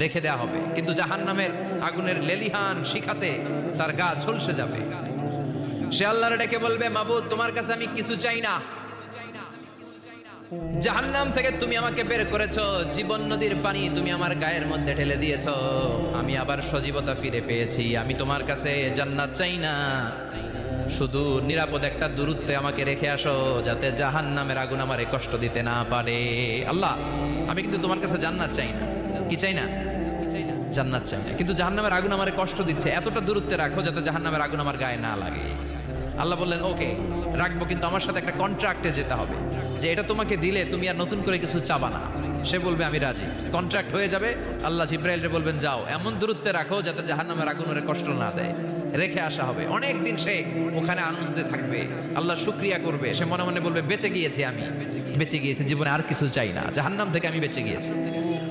রেখে দেওয়া হবে। কিন্তু জাহান্নামের আগুনের লেলিহান শিখাতে তার গা ঝলসে যাবে। সে আল্লাহর ডেকে বলবে, মাবুদ, তোমার কাছে আমি কিছু চাই না। জাহান্নাম থেকে তুমি আমাকে বের করেছ, জীবন নদীর পানি তুমি আমার গায়ের মধ্যে ঢেলে দিয়েছ। আমি আবার সজীবতা ফিরে পেয়েছি, আমি তোমার কাছে জান্নাত চাই না। শুধু নিরাপদ একটা দূরত্বে আমাকে রেখে আসো, যাতে জাহান্নামের আগুন আমারে কষ্ট দিতে না পারে। আল্লাহ, আমি কিন্তু তোমার কাছে জান্নাত চাই না। কি চাই না? জান্নাত চাই না। কিন্তু জাহান্নামের আগুন আমারে কষ্ট দিচ্ছে। এতটা দূরত্বে রাখো যাতে জাহান্নামের আগুন আমার গায়ে না লাগে। আল্লাহ বললেন, ওকে, রাখব, কিন্তু আমার সাথে একটা কন্ট্রাক্টে যেতে হবে। যে এটা তোমাকে দিলে তুমি আর নতুন করে কিছু চাবা না। সে বলবে, আমি রাজি। কন্ট্রাক্ট হয়ে যাবে। আল্লাহ জিব্রাইলরে বলবেন, যাও, এমন দূরত্বে রাখো যাতে জাহান্নামের আগুন ওরে কষ্ট না দেয়। রেখে আসা হবে। অনেক দিন সে ওখানে আনন্দে থাকবে। আল্লাহ শুক্রিয়া করবে। সে মনে মনে বলবে, বেঁচে গিয়েছি আমি। বেঁচে গিয়েছি। জীবনে আর কিছু চাই না। জাহান্নাম থেকে আমি বেঁচে গিয়েছি।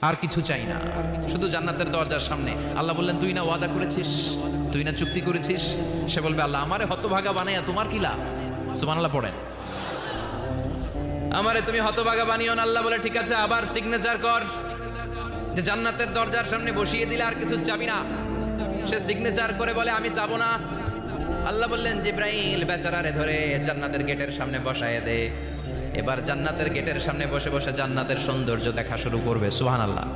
আর কিছু চাই না। শুধু জান্নাতের দরজার সামনে। আল্লাহ বললেন, তুই না ওয়াদা করেছিস? তুই না চুক্তি করেছিস? সে বলবে, আল্লাহ, আমারে হতভাগা বানাইয়া তোমার কি লাভ? সুবহানাল্লাহ পড়েন। আমারে তুমি হতভাগা বানিও না, আল্লাহ বলে, ঠিক আছে, আবার সিগনেচার কর। যে জান্নাতের দরজার সামনে বসিয়ে দিলে আর কিছু চাবি না। সে সিগনেচার করে বলে, আমি যাব না। আল্লাহ বললেন, জিব্রাইল বেচারারে ধরে জান্নাতের গেটের সামনে বসায় দে। এবার জান্নাতের গেটের সামনে বসে বসে জান্নাতের সৌন্দর্য দেখা শুরু করবে সুহান আল্লাহ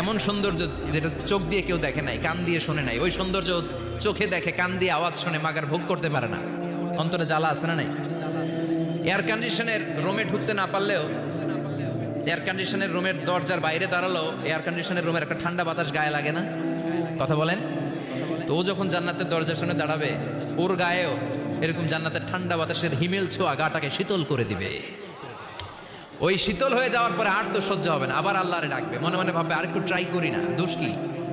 এমন সৌন্দর্য যেটা চোখ দিয়ে কেউ দেখে নাই, কান দিয়ে শোনে নাই। ওই সৌন্দর্য চোখে দেখে, কান দিয়ে আওয়াজ শুনে মাগার ভোগ করতে পারে না। অন্তরে জ্বালা আছে না নাই? এয়ার কন্ডিশনের রুমে ঢুকতে না পারলেও এয়ার কন্ডিশনের রুমের দরজার বাইরে দাঁড়াল এয়ার কন্ডিশনের রুমের একটা ঠান্ডা বাতাস গায়ে লাগে না? কথা বলেন? তো ও যখন জান্নাতের দরজার সামনে দাঁড়াবে, ওর গায়েও এরকম জান্নাতের ঠান্ডা বাতাসের হিমেল ছোঁয়া গাটাকে শীতল করে দিবে। ওই শীতল হয়ে যাওয়ার পরে আর তো সহ্য হবে না, আবার আল্লাহরে ডাকবে। মনে মনে ভাববে আর একটু ট্রাই করি না, দোষ কি?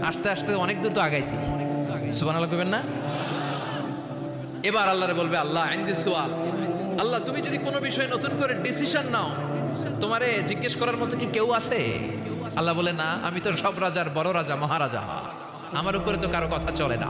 আস্তে আস্তে অনেক দূর তো আগাইছি। সুবান আল্লাহ করবেন না? এবার আল্লাহরে বলবে, আল্লাহ আইন্দি সোয়াল। আল্লাহ, তুমি যদি কোনো বিষয়ে নতুন করে ডিসিশন নাও, তোমারে জিজ্ঞেস করার মতো কি কেউ আছে? আল্লাহ বলে, না, আমি তো সব রাজার বড় রাজা, মহারাজা। আমার উপরে তো কারও কথা চলে না।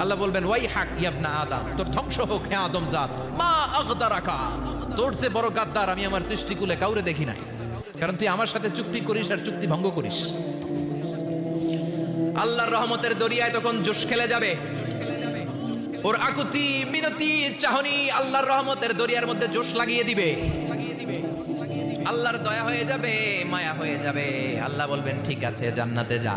আল্লাহ বলবেন ওয়াই হাক ইয়াবনা আদম, তোর ধ্বংস হোক হে আদম জাত। মা আগদারাকা তোর চেয়ে বড় গাদ্দার আমি আমার সৃষ্টিকুলে কাউরে দেখি নাই। কারণ তুই আমার সাথে চুক্তি করিস আর চুক্তি ভঙ্গ করিস। আল্লাহর রহমতের দরিয়ায় তখন জোশ খেলে যাবে। ওর আকুতি, মিনতি, চাহনি আল্লাহর রহমতের দরিয়ার মধ্যে জোশ লাগিয়ে দিবে। আল্লাহর দয়া হয়ে যাবে, মায়া হয়ে যাবে। আল্লাহ বলবেন, ঠিক আছে, জান্নাতে যা।